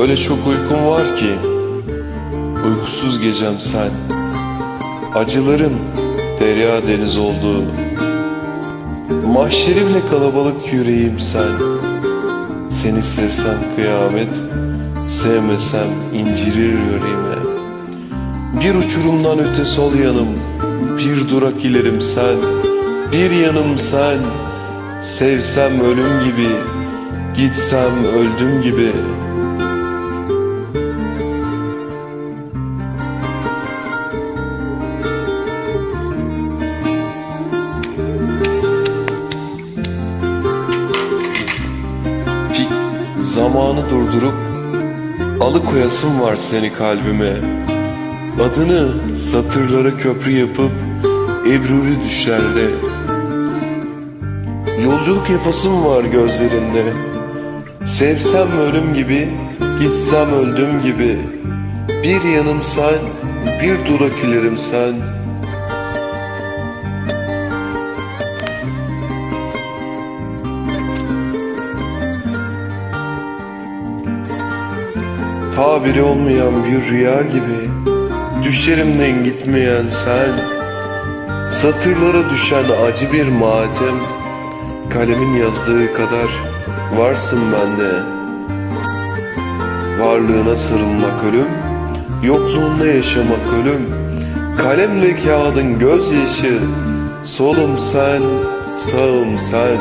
Öyle çok uykum var ki Uykusuz gecem sen. Acıların derya deniz oldu Mahşeri bile kalabalık yüreğim sen. Seni sevsem kıyamet Sevmesem incirir yüreğime. Bir uçurumdan öte sol yanım Bir durak ilerim sen. Bir yanım sen Sevsem ölüm gibi Gitsem öldüm gibi zamanı durdurup alıkoyasım var seni kalbime. Adını satırlara köprü yapıp ebruri düşlerde. Yolculuk yapasım var gözlerinde. Sevsem ölüm gibi, gitsem öldüm gibi. Bir yanım sen, bir durak ilerim sen. Tabiri olmayan bir rüya gibi Düşlerimden gitmeyen sen Satırlara düşen acı bir matem. Kalemin yazdığı kadar varsın bende. Varlığına sarılmak ölüm Yokluğunda yaşamak ölüm. Kalemle kağıdın gözyaşı Solum sen, sağım sen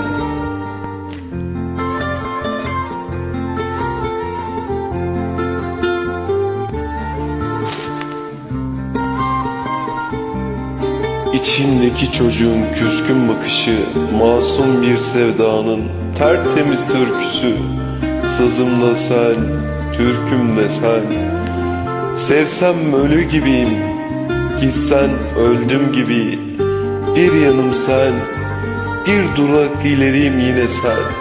İçimdeki çocuğun küskün bakışı, masum bir sevdanın tertemiz türküsü. Sazımda sen, türküm de sen. Sevsem ölü gibiyim, gitsen öldüm gibi. Bir yanım sen, bir durak ileriyim yine sen.